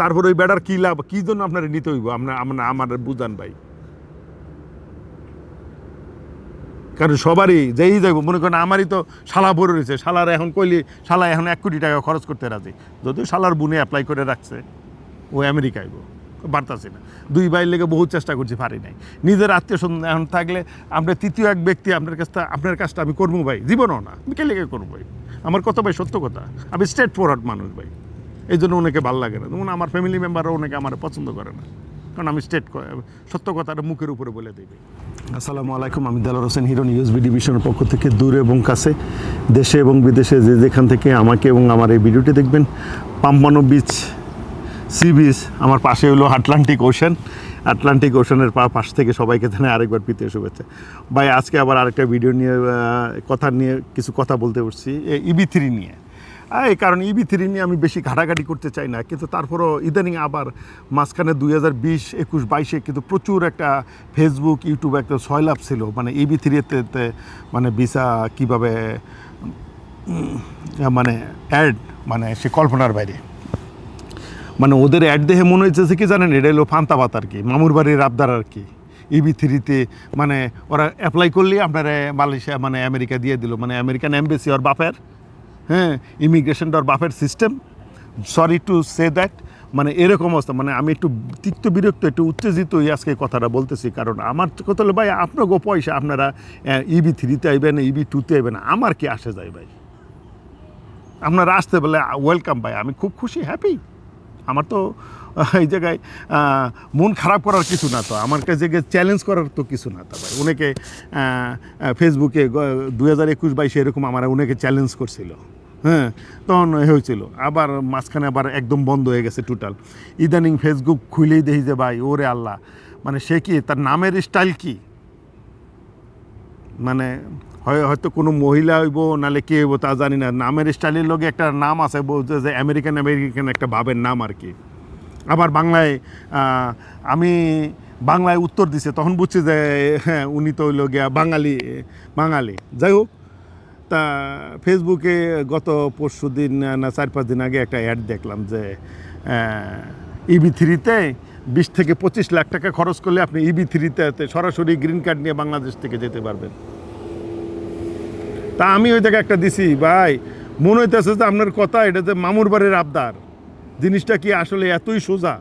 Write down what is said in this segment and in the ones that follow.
তারপর ওই বেড়ার কী লাভ? কী জন্য আপনার নিতে হইব? আপনার আমার আমার বুঝান ভাই। কারণ সবারই যেই যাইব, মনে করেন আমারই তো শালা ভরে রয়েছে। শালার এখন কইলি, শালা এখন এক কোটি টাকা খরচ করতে রাজি। যদিও শালার বুনে অ্যাপ্লাই করে রাখছে, ও আমেরিকায় গো, বাড়তাছে না। দুই ভাইয়ের লেগে বহু চেষ্টা করছি, পারি নাই। নিজের আত্মীয় স্বজন এখন থাকলে আপনার তৃতীয় এক ব্যক্তি, আপনার কাছটা আপনার কাজটা আমি করব ভাই। জীবনও না, আমি কে লেগে করব ভাই? আমার কথা ভাই সত্য কথা। আমি স্ট্রেট ফরওয়ার্ড মানুষ ভাই। এই জন্য ওনাকে ভালো লাগে না। যেমন আমার ফ্যামিলি মেম্বারও অনেকে আমার পছন্দ করে না। কারণ আমি স্ট্রেট সত্য কথাটা মুখের উপরে বলে দেবে আসসালামু আলাইকুম, আমি দেলার হোসেন হিরো নিউজ ডিভিশনের পক্ষ থেকে দূরে এবং কাছে, দেশে এবং বিদেশে যে যেখান থেকে আমাকে এবং আমার এই ভিডিওটি দেখবেন, পাম্পানো বিচ সি বিচ আমার পাশে হলো আটলান্টিক ওশান আটলান্টিক ওশানের পাশ থেকে সবাইকে জানাই আরেকবার প্রীতীয় শুভেচ্ছা। ভাই, আজকে আবার আরেকটা ভিডিও নিয়ে কথা নিয়ে কিছু কথা বলতে বসছি ইবি থ্রি নিয়ে। এই, কারণ ইবি থ্রি নিয়ে আমি বেশি ঘাটাঘাটি করতে চাই না, কিন্তু তারপরও ইদানিং আবার মাঝখানে দুই হাজার বিশ, একুশ, বাইশে কিন্তু প্রচুর একটা ফেসবুক ইউটিউব একটা সয়লাভ ছিল মানে ইবি থ্রিতে মানে ভিসা কীভাবে মানে অ্যাড মানে সে কল্পনার বাইরে। মানে ওদের অ্যাড দেখে মনে হচ্ছে যে কি জানেন, এটা হলো ফান্তাবাত আর কি, মামুর বাড়ির আবদার আর কি। ইবি থ্রিতে মানে ওরা অ্যাপ্লাই করলে আপনারা মালয়েশিয়া মানে আমেরিকা দিয়ে দিল মানে আমেরিকান এমবেসি ওর বাপের। হ্যাঁ ইমিগ্রেশনটা ওর বাপের system sorry to say that মানে এরকম অবস্থা মানে আমি একটু তিক্ত বিরক্ত, একটু উত্তেজিত হয়ে আজকে কথাটা বলতেছি, কারণ আমার কথা হলো, ভাই, আপনার গো পয়সা আপনারা ইবি থ্রিতে আইবেন ইবি টুতে আইবেন, আমার কি আসে যায় ভাই? আপনারা আসতে বলে ওয়েলকাম ভাই, আমি খুব খুশি হ্যাপি আমার তো এই জায়গায় মন খারাপ করার কিছু না তো, আমার কাছে চ্যালেঞ্জ করার তো কিছু না তো ভাই। অনেকে ফেসবুকে দুই হাজার একুশ বাইশে এরকম আমার অনেকে চ্যালেঞ্জ করছিল। হ্যাঁ তখন হয়েছিল। আবার মাঝখানে আবার একদম বন্ধ হয়ে গেছে টোটাল ইদানিং ফেসবুক খুলেই দেখি যে, ভাই, ওরে আল্লাহ। মানে সে কি, তার নামের স্টাইল কি? মানে হয়, হয়তো কোনো মহিলা হইব, নালে কে হইব তা জানি না। নামের স্টাইলের লগে একটা নাম আছে, বলছে যে, আমেরিকান আমেরিকান একটা ভাবের নাম আর কি। আবার বাংলায় আমি বাংলায় উত্তর দিছে, তখন বুঝছি যে হ্যাঁ উনি তো হইল গিয়া বাঙালি বাঙালি। যাই হোক তা ফেসবুকে গত পরশু দিন, না চার, পাঁচ দিন আগে একটা অ্যাড দেখলাম যে ইবি থ্রিতে বিশ থেকে পঁচিশ লাখ টাকা খরচ করলে আপনি ইবি থ্রিতে সরাসরি গ্রিন কার্ড নিয়ে বাংলাদেশ থেকে যেতে পারবেন। তা আমি ওই জায়গায় একটা দিছি, ভাই, মনে হইতেছে যে আপনার কথা, এটা যে মামুর বাড়ির আবদার। জিনিসটা কি আসলে এতই সোজা?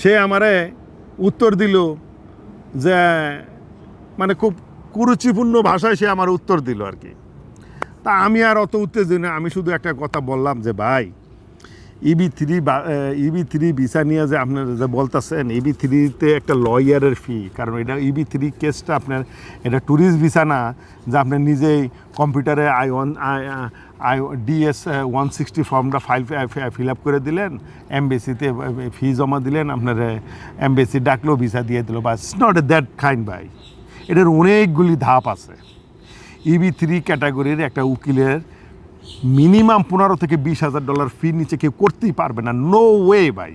সে আমারে উত্তর দিল যে মানে খুব কুরুচিপূর্ণ ভাষায় সে আমার উত্তর দিল আর কি। তা আমি আর অত উত্তেজনা আমি শুধু একটা কথা বললাম যে, ভাই EB three EB three visa নিয়ে যে আপনার যে বলতেছেন ইবি থ্রিতে একটা লয়ারের ফি কারণ এটা ইবি থ্রি কেসটা আপনার, এটা ট্যুরিস্ট ভিসা না, যে আপনি নিজেই কম্পিউটারে I one I DS one sixty ফর্মটা ফাইল ফিল আপ করে দিলেন এমবেসিতে ফি জমা দিলেন, আপনার এমবেসি ডাকলো ভিসা দিয়ে দিল। বা it's not that kind by এটার অনেকগুলি ধাপ আছে। ইবি থ্রি ক্যাটাগরির একটা উকিলের মিনিমাম পনেরো থেকে বিশ হাজার ডলার ফি নিচে কেউ করতেই পারবে না। নো ওয়ে ভাই।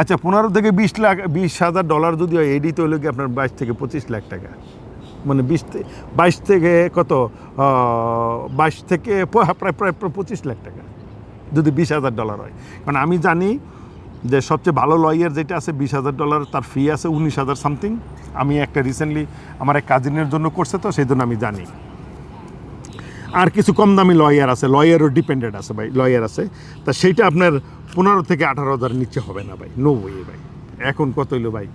আচ্ছা পনেরো থেকে বিশ লাখ, বিশ হাজার ডলার যদি হয় এডি তো হলো কি আপনার বাইশ থেকে পঁচিশ লাখ টাকা? মানে বিশ বাইশ থেকে কত? বাইশ থেকে প্রায় প্রায় পঁচিশ লাখ টাকা যদি বিশ হাজার ডলার হয়। কারণ আমি জানি যে সবচেয়ে ভালো লয়ার যেটা আছে, বিশ হাজার ডলার তার ফি আছে উনিশ হাজার সামথিং আমি একটা রিসেন্টলি আমার এক কাজিনের জন্য করছে তো, সেই জন্য আমি জানি। আর কিছু কম দামি লয়ার আছে লয়ারও ডিপেন্ডেন্ট আছে ভাই লয়ার আছে। তা সেইটা আপনার পনেরো থেকে আঠারো হাজার নিচে হবে না ভাই নো ওয়ে ভাই। এখন কত হইল ভাই?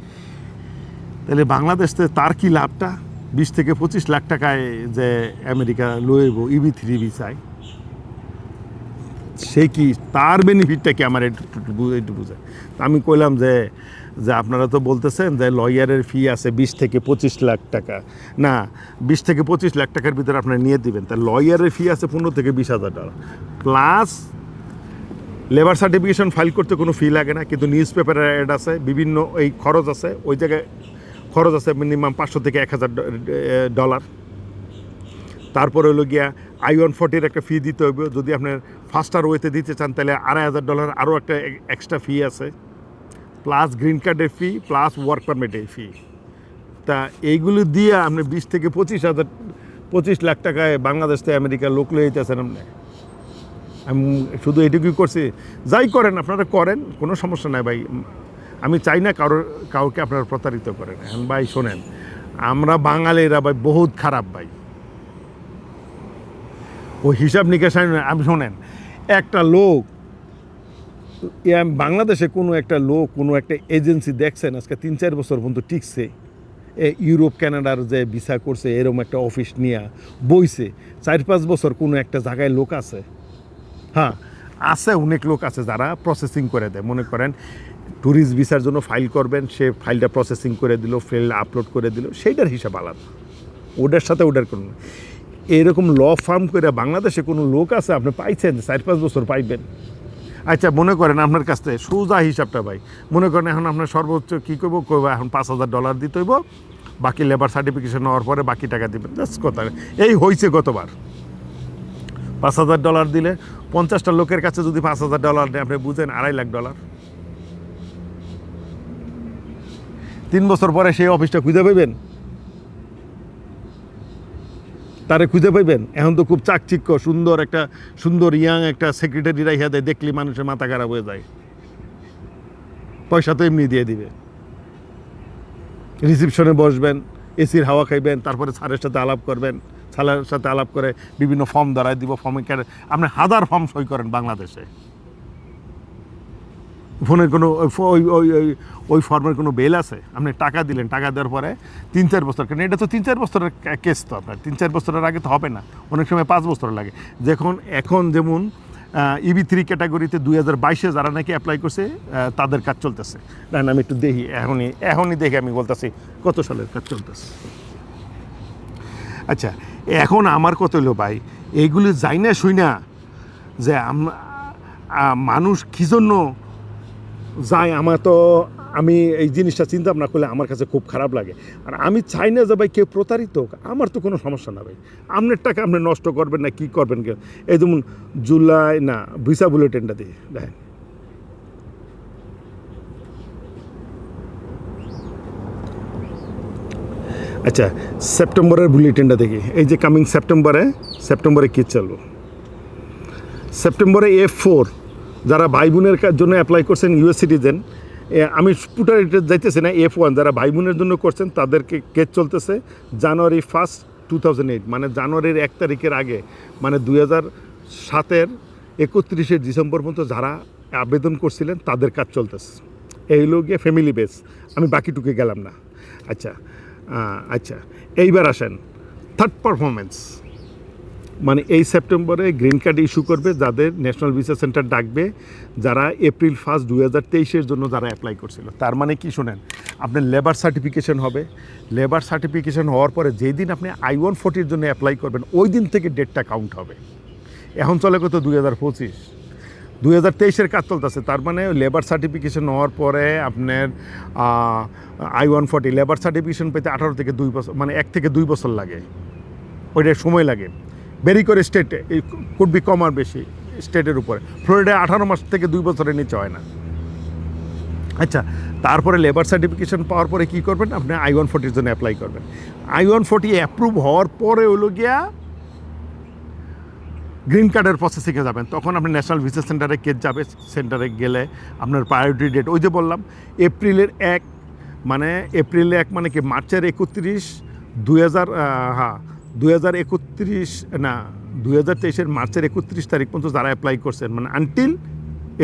তাহলে বাংলাদেশ তার কি লাভটা? বিশ থেকে পঁচিশ লাখ টাকায় যে আমেরিকা লইব ইবি থ্রি ভিসায় সে কি তার বেনিফিটটা কি আমার একটু একটু বুঝায়? আমি কইলাম যে যে আপনারা তো বলতেছেন যে লয়ারের ফি আছে বিশ থেকে পঁচিশ লাখ টাকা। না, বিশ থেকে পঁচিশ লাখ টাকার ভিতরে আপনারা নিয়ে দিবেন। তা লয়ারের ফি আছে পনেরো থেকে বিশ হাজার dollar plus labour certification file করতে কোনো ফি লাগে না, কিন্তু নিউজ পেপারের অ্যাড আছে, বিভিন্ন এই খরচ আছে, ওই জায়গায় খরচ আছে মিনিমাম পাঁচশো থেকে এক হাজার ডলার তারপরে হলো গিয়া আই ওয়ান ফোর্টির একটা ফি দিতে হবে যদি আপনার ফাস্টার ওয়েতে দিতে চান, তাহলে আড়াই হাজার ডলার আরও একটা এক্সট্রা ফি আছে। প্লাস গ্রিন কার্ডের ফি প্লাস ওয়ার্ক পারমিটের ফি তা এইগুলো দিয়ে আপনি বিশ থেকে পঁচিশ হাজার, পঁচিশ লাখ টাকায় বাংলাদেশ থেকে আমেরিকা লোক লয়ে যেতেছেন আপনি। আমি শুধু এটুকুই করছি। যাই করেন, আপনারা করেন, কোনো সমস্যা নাই ভাই। আমি চাই না কারোর কাউকে আপনারা প্রতারিত করেন। ভাই, শোনেন, আমরা বাঙালিরা ভাই বহুত খারাপ ভাই। ও হিসাব নিকাশ আমি- শোনেন, একটা লোক বাংলাদেশে কোনো একটা লোক, কোনো একটা এজেন্সি দেখছেন, আজকে তিন চার বছর পর্যন্ত টিকছে। ইউরোপ, কানাডার যে ভিসা করছে, এরকম একটা অফিস নিয়ে বইছে। চার পাঁচ বছর কোনো একটা জায়গায় লোক আছে। হ্যাঁ আছে অনেক লোক আছে যারা প্রসেসিং করে দেয়। মনে করেন ট্যুরিস্ট ভিসার জন্য ফাইল করবেন, সে ফাইলটা প্রসেসিং করে দিল ফাইল আপলোড করে দিল, সেইটার হিসাব আলাদা। ওটার সাথে ওটার কোনো। এরকম ল ফার্ম করে বাংলাদেশে কোনো লোক আছে? আপনি পাইছেন? চার পাঁচ বছর পাইবেন। আচ্ছা মনে করেন আপনার কাছ থেকে সোজা হিসাবটা ভাই। মনে করেন এখন আপনার সর্বোচ্চ কী করব? করব এখন পাঁচ হাজার ডলার দিতে হইব। বাকি লেবার সার্টিফিকেশন নেওয়ার পরে বাকি টাকা দিবেন। জাস্ট কথা। এই হয়েছে গতবার। পাঁচ হাজার ডলার দিলে পঞ্চাশটা লোকের কাছে যদি পাঁচ হাজার ডলার নেয় আপনি বুঝেন আড়াই লাখ ডলার। তিন বছর পরে সেই অফিসটা খুঁজে পাইবেন? তারে খুঁজে পাইবেন? এখন তো খুব চাকচিক্য, সুন্দর একটা, সুন্দর ইয়াং একটা সেক্রেটারি রাইয়া দেয়, দেখলি মানুষের মাথা খারাপ হয়ে যায়। পয়সা তো এমনি দিয়ে দিবে। রিসিপশনে বসবেন এসির হাওয়া খাইবেন, তারপরে স্যারের সাথে আলাপ করবেন স্যারের সাথে আলাপ করে বিভিন্ন ফর্ম দাঁড়ায় দিব ফর্মে আপনি হাজার ফর্ম সই করেন বাংলাদেশে। ফোনের কোনো, ওই ওই ওই ওই ফর্মের কোনো বেল আছে? আপনি টাকা দিলেন, টাকা দেওয়ার পরে তিন চার বছর, কেন এটা তো তিন চার বছরের কেস তো আপনার। তিন চার বছরের আগে তো হবে না। অনেক সময় পাঁচ বছর লাগে। যখন, এখন যেমন ইবি থ্রি ক্যাটাগরিতে দুই হাজার বাইশে যারা নাকি অ্যাপ্লাই করছে তাদের কাজ চলতেছে। না আমি একটু দেখি, এখনই এখনই দেখে আমি বলতেছি কত সালের কাজ চলতেছে। আচ্ছা এখন আমার কত হলো ভাই এইগুলি যাই না শুই না যে মানুষ কী জন্য যায়, আমার তো আমি এই জিনিসটা চিন্তা ভাবনা করলে আমার কাছে খুব খারাপ লাগে। আর আমি চাই না যে ভাই কেউ প্রতারিত হোক, আমার তো কোনো সমস্যা না ভাই। আপনার টাকা আপনি নষ্ট করবেন না, কি করবেন কেউ? এই যেমন জুলাই, না, ভিসা বুলেটিনটা দিয়ে, দেখেন। আচ্ছা সেপ্টেম্বরের বুলেটিনটা দেখি। এই যে কামিং সেপ্টেম্বরে সেপ্টেম্বরে কী চলবো? সেপ্টেম্বরে এফ ফোর যারা ভাই বোনের জন্য অ্যাপ্লাই করছেন ইউএস সিটিজেন আমি পুটার এটা যাইতেছি না এফ ওয়ান যারা ভাই বোনের জন্য করছেন, তাদেরকে কেস চলতেছে জানুয়ারি ফার্স্ট টু মানে জানুয়ারির এক তারিখের আগে মানে দুই হাজার সাতের একত্রিশে ডিসেম্বর পর্যন্ত যারা আবেদন করছিলেন, তাদের কাজ চলতেছে। এই হলো গিয়ে ফ্যামিলি বেস আমি বাকিটুকু গেলাম না। আচ্ছা আচ্ছা এইবার আসেন থার্ড পারফরমেন্স মানে এই সেপ্টেম্বরে গ্রিন কার্ড ইস্যু করবে, যাদের ন্যাশনাল ভিসা সেন্টার ডাকবে, যারা এপ্রিল ফার্স্ট দু হাজার তেইশের জন্য যারা অ্যাপ্লাই করছিল। তার মানে কি শোনেন, আপনার লেবার সার্টিফিকেশন হবে। লেবার সার্টিফিকেশন হওয়ার পরে যেই দিন আপনি আই ওয়ান ফোর্টির জন্য অ্যাপ্লাই করবেন, ওই দিন থেকে ডেটটা কাউন্ট হবে। এখন চলে কত? দুই হাজার পঁচিশ। দুই হাজার তেইশের কাজ চলতেছে, তার মানে লেবার সার্টিফিকেশন হওয়ার পরে আপনার I one forty labour certification পেতে আঠারো থেকে দুই বছর মানে এক থেকে দুই বছর লাগে। ওইটা সময় লাগে। বেরি করে স্টেটে কুড বি কম আর বেশি স্টেটের উপরে। ফ্লোরিডায় আঠারো মাস থেকে দুই বছরের নিচে হয় না। আচ্ছা তারপরে লেবার সার্টিফিকেশন পাওয়ার পরে কী করবেন? আপনি আই ওয়ান ফোর্টির জন্য অ্যাপ্লাই করবেন। আই ওয়ান ফোর্টি অ্যাপ্রুভ হওয়ার পরে হলো গিয়া গ্রিন কার্ডের প্রসেসিংয়ে যাবেন। তখন আপনি ন্যাশনাল ভিসা সেন্টারে কে যাবে সেন্টারে গেলে আপনার প্রায়োরিটি ডেট ওই যে বললাম এপ্রিলের এক মানে এপ্রিলে এক মানে কি মার্চের একত্রিশ, দুই হাজার হ্যাঁ হাজার না, দুই হাজার তেইশের মার্চের একত্রিশ তারিখ পর্যন্ত যারা অ্যাপ্লাই করছেন মানে আনটিল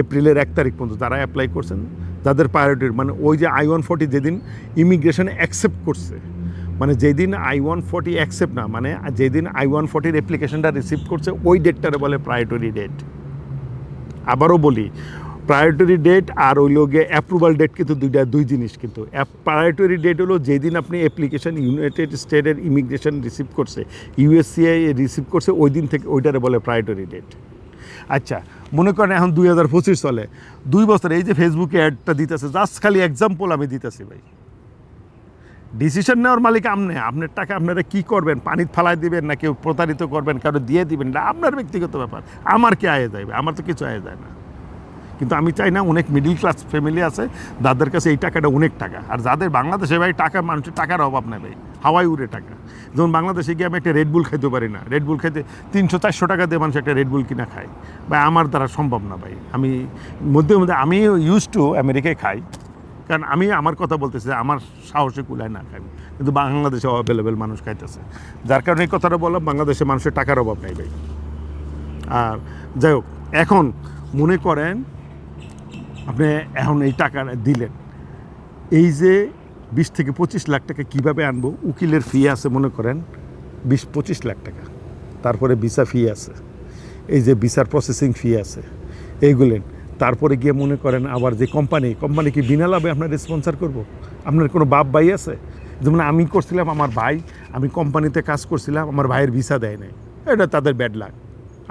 এপ্রিলের এক তারিখ পর্যন্ত যারা অ্যাপ্লাই করছেন, যাদের প্রায়োরিটির মানে ওই যে আই ওয়ান ফোর্টি যেদিন ইমিগ্রেশন অ্যাকসেপ্ট করছে মানে যেদিন আই ওয়ান ফোর্টি অ্যাকসেপ্ট না মানে যেদিন আই ওয়ান ফোর্টির অ্যাপ্লিকেশনটা রিসিভ করছে, ওই ডেটটারে বলে প্রায়োরিটরি ডেট আবারও বলি প্রায়োরিটরি ডেট আর ওই লোকে অ্যাপ্রুভাল ডেট কিন্তু দুইটা, দুই জিনিস কিন্তু। প্রায়োরিটরি ডেট হলো যেদিন আপনি অ্যাপ্লিকেশন ইউনাইটেড স্টেটের ইমিগ্রেশন রিসিভ করছে ইউএসসিআই রিসিভ করছে, ওই দিন থেকে ওইটারে বলে প্রায়োরিটরি ডেট আচ্ছা মনে করেন এখন দুই হাজার পঁচিশ চলে, দুই বছর এই যে ফেসবুকে অ্যাডটা দিতেছে জাস্ট খালি এক্সাম্পল আমি দিতেছি ভাই। ডিসিশন নেওয়ার মালিক আপনি, আপনার টাকা আপনারা কি করবেন পানিত ফালাই দিবেন না কেউ প্রতারিত করবেন, কারও দিয়ে দিবেন না আপনার ব্যক্তিগত ব্যাপার, আমার কি আয়ে যাবে আমার তো কিছু আয়ে যায় না। কিন্তু আমি চাই না অনেক মিডিল ক্লাস ফ্যামিলি আছে, যাদের কাছে এই টাকাটা অনেক টাকা। আর যাদের বাংলাদেশে ভাই টাকা, মানুষের টাকার অভাব নেই ভাই। হাওয়াই উড়ে টাকা। যেমন বাংলাদেশে গিয়ে আমি একটা রেডবুল খাইতে পারি না। রেডবুল খাইতে তিনশো চারশো টাকা দিয়ে মানুষ একটা রেডবুল কিনা খায়। বা আমার দ্বারা সম্ভব না ভাই। আমি মধ্যে মধ্যে আমি ইউজ টু আমেরিকায় খাই। কারণ আমি আমার কথা বলতেছি আমার সাহসে কুলায় না খাই কিন্তু বাংলাদেশে অ্যাভেলেবেল মানুষ খাইতেছে। যার কারণে এই কথাটা বললাম, বাংলাদেশে মানুষের টাকার অভাব নেই ভাই। আর যাই হোক, এখন মনে করেন আপনি এখন এই টাকা দিলেন। এই যে বিশ থেকে পঁচিশ লাখ টাকা কীভাবে আনব? উকিলের ফি আছে মনে করেন বিশ পঁচিশ লাখ টাকা। তারপরে ভিসা ফি আছে। এই যে ভিসার প্রসেসিং ফি আছে। এইগুলেন তারপরে গিয়ে মনে করেন আবার যে কোম্পানি কোম্পানি কি বিনা লাভে আপনার স্পন্সার করব? আপনার কোনো বাপ ভাই আছে? যেমন আমি করছিলাম আমার ভাই, আমি কোম্পানিতে কাজ করছিলাম, আমার ভাইয়ের ভিসা দেয় নাই। এটা তাদের ব্যাড লাগ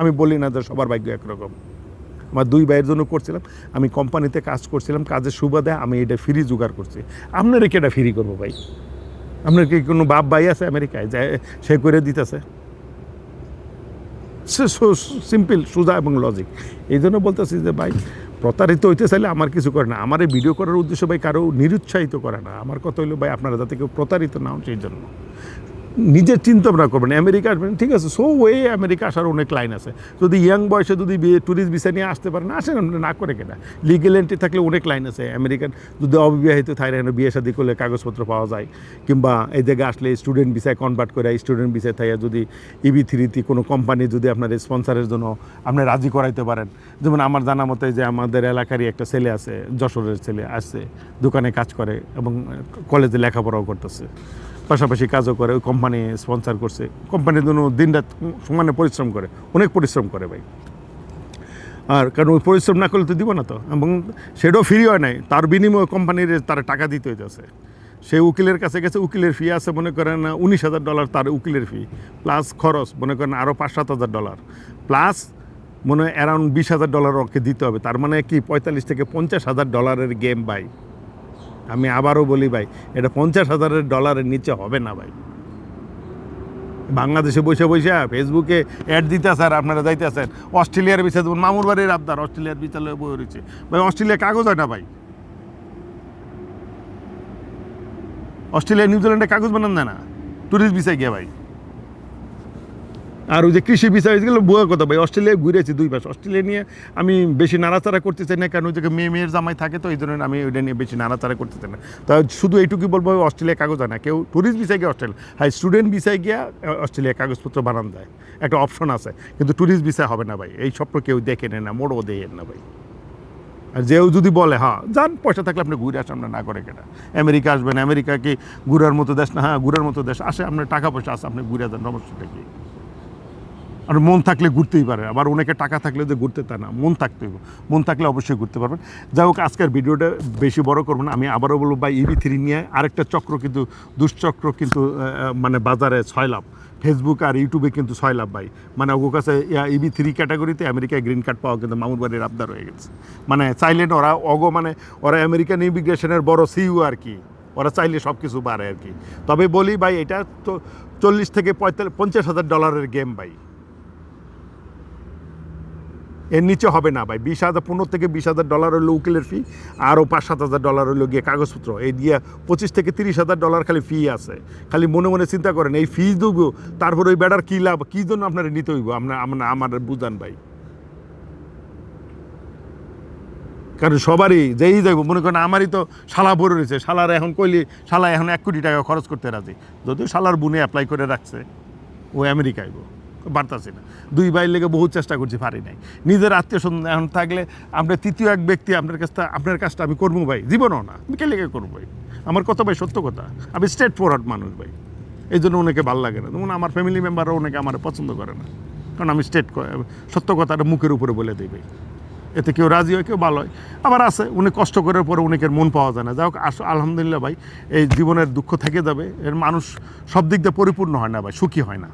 আমি বলি না যে সবার ভাগ্য একরকম। আমার দুই ভাইয়ের জন্য করছিলাম, আমি কোম্পানিতে কাজ করছিলাম, কাজের সুবাদে আমি এটা ফ্রি জোগাড় করছি। আপনারা কি এটা ফ্রি করব ভাই? আপনার কি কোনো বাপ ভাই আছে আমেরিকায়, যে সে করে দিতেছে? সিম্পল, সোজা এবং লজিক এই জন্য বলতেছি যে ভাই, প্রতারিত হইতে চাইলে আমার কিছু করে না। আমার এই ভিডিও করার উদ্দেশ্য ভাই কারও নিরুৎসাহিত করে না। আমার কথা হইল ভাই, আপনারা যাতে কেউ প্রতারিত না হন সেই জন্য। নিজের চিন্তা ভাবনা করবেন আমেরিকা আসবেন ঠিক আছে সো ওয়ে আমেরিকা আসার অনেক লাইন আছে। যদি ইয়াং বয়সে যদি বিয়ে ট্যুরিস্ট ভিসা নিয়ে আসতে পারেন আসেন না করে কেনা? লিগেল এন্ট্রি থাকলে অনেক লাইন আছে আমেরিকান যদি অবিবাহিত থাকে বিয়ে শাদী করলে কাগজপত্র পাওয়া যায়, কিংবা এই জায়গায় আসলে স্টুডেন্ট ভিসায় কনভার্ট করে স্টুডেন্ট ভিসায় থাকে যদি ইবি থ্রিতে কোনো কোম্পানি যদি আপনার স্পন্সারের জন্য আপনি রাজি করাইতে পারেন। যেমন আমার জানা মতে যে আমাদের এলাকারই একটা ছেলে আছে, যশোরের ছেলে আসছে দোকানে কাজ করে এবং কলেজে লেখাপড়াও করতেছে। পাশাপাশি কাজও করে, ওই কোম্পানি স্পন্সার করছে। কোম্পানির জন্য দিন রাত সমানে পরিশ্রম করে, অনেক পরিশ্রম করে ভাই। আর কারণ ওই পরিশ্রম না করলে তো দিব না তো। এবং সেটাও ফ্রি হয় নাই, তার বিনিময়ে কোম্পানির তার টাকা দিতে হইতেছে। সে উকিলের কাছে গেছে, উকিলের ফি আছে, মনে করেন, উনিশ হাজার ডলার তার উকিলের ফি প্লাস খরচ, মনে করেন আরও পাঁচ সাত হাজার ডলার প্লাস মনে হয় অ্যারাউন্ড বিশ হাজার ডলার ওকে দিতে হবে। তার মানে কি, পঁয়তাল্লিশ থেকে পঞ্চাশ হাজার ডলারের গেম ভাই। আমি আবারও বলি ভাই, এটা পঞ্চাশ হাজারের ডলারের নিচে হবে না ভাই। বাংলাদেশে বসে বসে ফেসবুকে অ্যাড দিতে স্যার আপনারা যাইতে আসেন অস্ট্রেলিয়ার বিচার দেবেন মামুর বাড়ির আবদার, অস্ট্রেলিয়ার বিচার লয়ে বই রয়েছে। ভাই, অস্ট্রেলিয়া কাগজ হয় না ভাই? অস্ট্রেলিয়া নিউজিল্যান্ডে কাগজ বানান না? ট্যুরিস্ট ভিসায় গিয়া ভাই। আর ওই যে কৃষি বিষয় গেলো বুয়া কথা ভাই। অস্ট্রেলিয়ায় ঘুরেছি দুই মাস। অস্ট্রেলিয়া নিয়ে আমি বেশি নাড়াচাড়া করতে চাই না, কারণ ওই জায়গায় মেয়ে মেয়ের জামাই থাকে তো, এই জন্য আমি ওইটা নিয়ে বেশি নাড়াচাড়া করতে চাই না। তা শুধু এইটুকুই বলব, অস্ট্রেলিয়া কাগজ হয় না কেউ ট্যুরিস্ট বিষয় গিয়ে অস্ট্রেলিয়া হ্যাঁ স্টুডেন্ট বিষয় গিয়া অস্ট্রেলিয়া কাগজপত্র বানান দেয় একটা অপশন আছে, কিন্তু ট্যুরিস্ট বিষয় হবে না ভাই। এই স্বপ্ন কেউ দেখে নেয় না, মোড়ও দেয় না ভাই। আর যেও যদি বলে হ্যাঁ যান, পয়সা থাকলে আপনি ঘুরে আসেন, আমরা না করে কেটা আমেরিকা আসবেন, আমেরিকা কি ঘুরার মতো দেশ না? হ্যাঁ ঘুরার মতো দেশ। আসে, আপনার টাকা পয়সা আছে, আপনি ঘুরে যান, সমস্যাটা কি? আর মন থাকলে ঘুরতেই পারে, আবার অনেকে টাকা থাকলে যে ঘুরতে তা না, মন থাকতে হবে। মন থাকলে অবশ্যই ঘুরতে পারবেন। যাই হোক, আজকের ভিডিওটা বেশি বড় করব না, আমি আবারও বলব বা ইবি থ্রি নিয়ে আরেকটা চক্র কিন্তু, দুশ্চক্র কিন্তু মানে বাজারে ছয় লাভ। ফেসবুক আর ইউটিউবে কিন্তু ছয় লাভ, ভাই। মানে ওর কাছে ইবি থ্রি ক্যাটাগরিতে আমেরিকায় গ্রিন কার্ড পাওয়া কিন্তু মামুর বাড়ির আবদার হয়ে গেছে। মানে চাইলে ওরা অগো মানে ওরা আমেরিকান ইমিগ্রেশনের বড় সিইউ আর কি। ওরা চাইলে সব কিছু পারে আর কি। তবে বলি, ভাই, এটা তো চল্লিশ থেকে পঁয়তাল্লিশ, পঞ্চাশ হাজার ডলারের গেম ভাই। এর নিচে হবে না ভাই। বিশ হাজার, পনেরো থেকে বিশ হাজার ডলার হলো উকিলের ফি আরও পাঁচ সাত হাজার ডলার হলো গিয়ে কাগজপত্র। এই দিয়ে পঁচিশ থেকে তিরিশ হাজার ডলার খালি ফি আছে। খালি মনে মনে চিন্তা করেন, এই ফি দেবো তারপরে ওই বেড়ার কী লাভ? কী জন্য আপনারা নিতে হইব? আপনার আমরা বুঝান ভাই। কারণ সবারই, যেই যাইব, মনে করেন আমারই তো শালা ভরে রয়েছে। শালার এখন কইলি, শালা এখন এক কোটি টাকা খরচ করতে রাজি। যদিও শালার বুনে অ্যাপ্লাই করে রাখছে, ও আমেরিকায় গো। বাড়তাছি না। দুই ভাইয়ের লেগে বহু চেষ্টা করছি, পারি নাই। নিজের আত্মীয় স্বজন এখন থাকলে আপনার তৃতীয় এক ব্যক্তি, আপনার কাছটা আপনার কাজটা আমি করব ভাই। জীবনও না, আমি কে লেগে করব ভাই? আমার কথা ভাই সত্য কথা। আমি স্ট্রেট ফরওয়ার্ড মানুষ ভাই। এই জন্য অনেকে ভালো লাগে না। যেমন আমার ফ্যামিলি মেম্বারও অনেকে আমার পছন্দ করে না। কারণ আমি স্ট্রেট সত্য কথাটা মুখের উপরে বলে দিই ভাই। এতে কেউ রাজি হয়, কেউ ভালো হয়। আবার আছে, উনি কষ্ট করার পরে অনেকের মন পাওয়া যায় না। যাই হোক, আস, আলহামদুলিল্লাহ ভাই, এই জীবনের দুঃখ থেকে যাবে। এর মানুষ সব দিক দিয়ে পরিপূর্ণ হয় না ভাই, সুখী হয় না।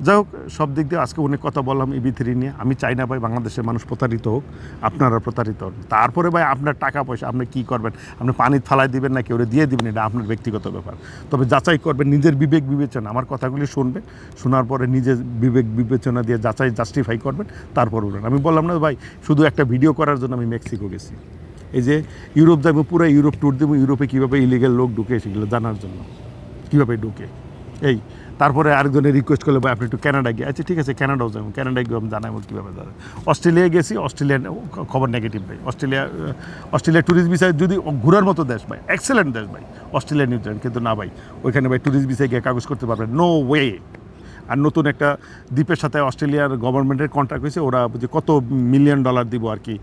যাই হোক, সব দিক দিয়ে আজকে অনেক কথা বললাম ইবি থ্রি নিয়ে। আমি চাই না ভাই বাংলাদেশের মানুষ প্রতারিত হোক, আপনারা প্রতারিত হন। তারপরে ভাই আপনার টাকা পয়সা, আপনি কী করবেন? আপনি পানি ফালাই দিবেন না কেউ দিয়ে দিবেন? এটা আপনার ব্যক্তিগত ব্যাপার। তবে যাচাই করবেন, নিজের বিবেক বিবেচনা। আমার কথাগুলি শুনবেন, শোনার পরে নিজের বিবেক বিবেচনা দিয়ে যাচাই জাস্টিফাই করবেন, তারপর বলবেন। আমি বললাম না ভাই, শুধু একটা ভিডিও করার জন্য আমি মেক্সিকো গেছি। এই যে ইউরোপ যাব পুরো ইউরোপ ট্যুর দেবো, ইউরোপে কীভাবে ইলিগেল লোক ঢুকে সেগুলো জানার জন্য। কীভাবে ঢুকে? এই তারপরে আরেকজনের রিকোয়েস্ট করলে আপনি একটু কানাডা গিয়ে আচ্ছা ঠিক আছে কানাডাও যাব। কানাডায় গিয়ে আমি জানাব কীভাবে দাঁড়ায় অস্ট্রেলিয়ায় গেছি অস্ট্রেলিয়ার খবর নেগেটিভ ভাই। অস্ট্রেলিয়া অস্ট্রেলিয়া ট্যুরিস্ট ভিসায় যদি ঘোরার মতো দেশ, ভাই এক্সেলেন্ট দেশ, ভাই, অস্ট্রেলিয়া নিউজিল্যান্ড কিন্তু না, ভাই, ওইখানে, ভাই ট্যুরিস্ট ভিসায় গিয়ে কাগজ করতে পারবেন নো। ওয়ে আর নতুন একটা দ্বীপের সাথে অস্ট্রেলিয়ার গভর্নমেন্টের কন্ট্রাক্ট হয়েছে, ওরা যে কত মিলিয়ন ডলার দিব আর কি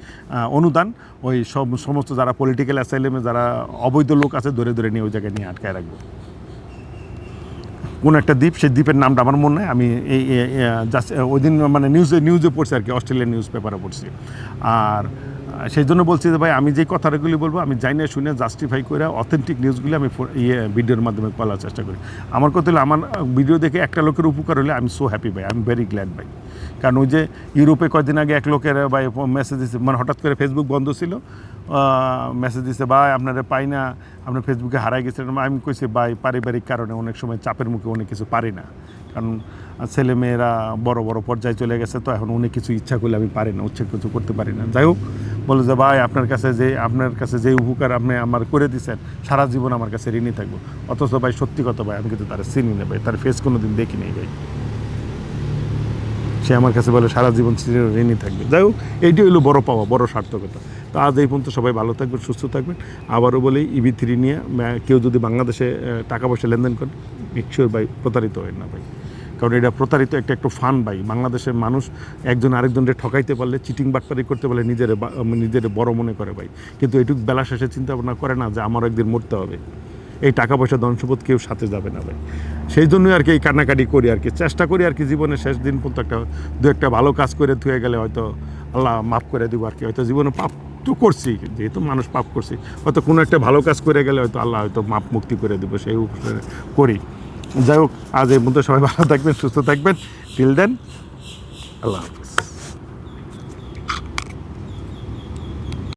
অনুদান, ওই সব, সমস্ত যারা পলিটিক্যাল অ্যাসাইলেমে যারা অবৈধ লোক আছে, ধরে ধরে নিয়ে ওই জায়গায় নিয়ে আটকায় রাখবে। কোন একটা দ্বীপ, সেই দ্বীপের নামটা আমার মনে নেই। আমি এই জাস্ট ওই দিন মানে নিউজে নিউজে পড়ছি আর কি অস্ট্রেলিয়ান নিউজ পেপারে পড়ছি। আর সেই জন্য বলছি যে ভাই, আমি যে কথাগুলি বলব, আমি জানি না, শুনে জাস্টিফাই করে অথেন্টিক নিউজগুলি আমি ইয়ে ভিডিওর মাধ্যমে বলার চেষ্টা করি। আমার কথা হলো, আমার ভিডিও দেখে একটা লোকের উপকার হলে আমি সো হ্যাপি ভাই আই এম ভেরি গ্ল্যাড ভাই। কারণ ওই যে ইউরোপে কয়দিন আগে এক লোকের, ভাই মেসেজ দিচ্ছে মানে হঠাৎ করে ফেসবুক বন্ধ ছিল। মেসেজ দিচ্ছে ভাই, আপনারা পাই না আপনি ফেসবুকে হারাই গেছেন আমি কইছি, ভাই, পারিবারিক কারণে অনেক সময় চাপের মুখে অনেক কিছু পারি না। কারণ ছেলে মেয়েরা বড় বড় পর্যায়ে চলে গেছে, তো এখন অনেক কিছু ইচ্ছা করলে আমি পারি না, উচ্ছেদ কিছু করতে পারি না। যাই হোক, বলে যে, ভাই, আপনার কাছে যে, আপনার কাছে যে উপকার আপনি আমার করে দিচ্ছেন সারা জীবন আমার কাছে ঋণী থাকব। অথচ ভাই, সত্যি কথা ভাই, আমি কিন্তু তার চিনি না ভাই, তার ফেস কোনো দিন দেখিনি ভাই। সে আমার কাছে বলে, সারা জীবন ঋণী থাকবে। যাই হোক এইটি হলো বড় পাওয়া, বড় সার্থকতা। তো আজ এই পর্যন্ত সবাই ভালো থাকবেন, সুস্থ থাকবেন। আবারও বলি ইভি থ্রি নিয়ে কেউ যদি বাংলাদেশে টাকা পয়সা লেনদেন করেন নিশ্চয় ভাই প্রতারিত হয় না ভাই। কারণ এটা প্রতারিত একটা, একটু ফান ভাই। বাংলাদেশের মানুষ একজন আরেকজনকে ঠকাইতে পারলে চিটিং বাটপারি করতে পারলে নিজের নিজের বড় মনে করে ভাই। কিন্তু এটুকু বেলা শেষে চিন্তা ভাবনা করে না যে আমার একদিন মরতে হবে। এই টাকা পয়সা ধন সম্পদ কেউ সাথে যাবে না ভাই। সেই জন্যই আর কি এই কান্নাকাটি করি আর কি। চেষ্টা করি আর কি জীবনের শেষ দিন পর্যন্ত একটা, দু একটা ভালো কাজ করে ধুয়ে গেলে হয়তো আল্লাহ মাফ করে দেবো আর কি। হয়তো জীবনে পাপ তো করছি, যেহেতু মানুষ পাপ করছি। হয়তো কোনো একটা ভালো কাজ করে গেলে হয়তো আল্লাহ হয়তো মাপ মুক্তি করে দেবো, সেই করি। যাই হোক, আজ এই মধ্যে সবাই ভালো থাকবেন, সুস্থ থাকবেন। টিল দেন আল্লাহ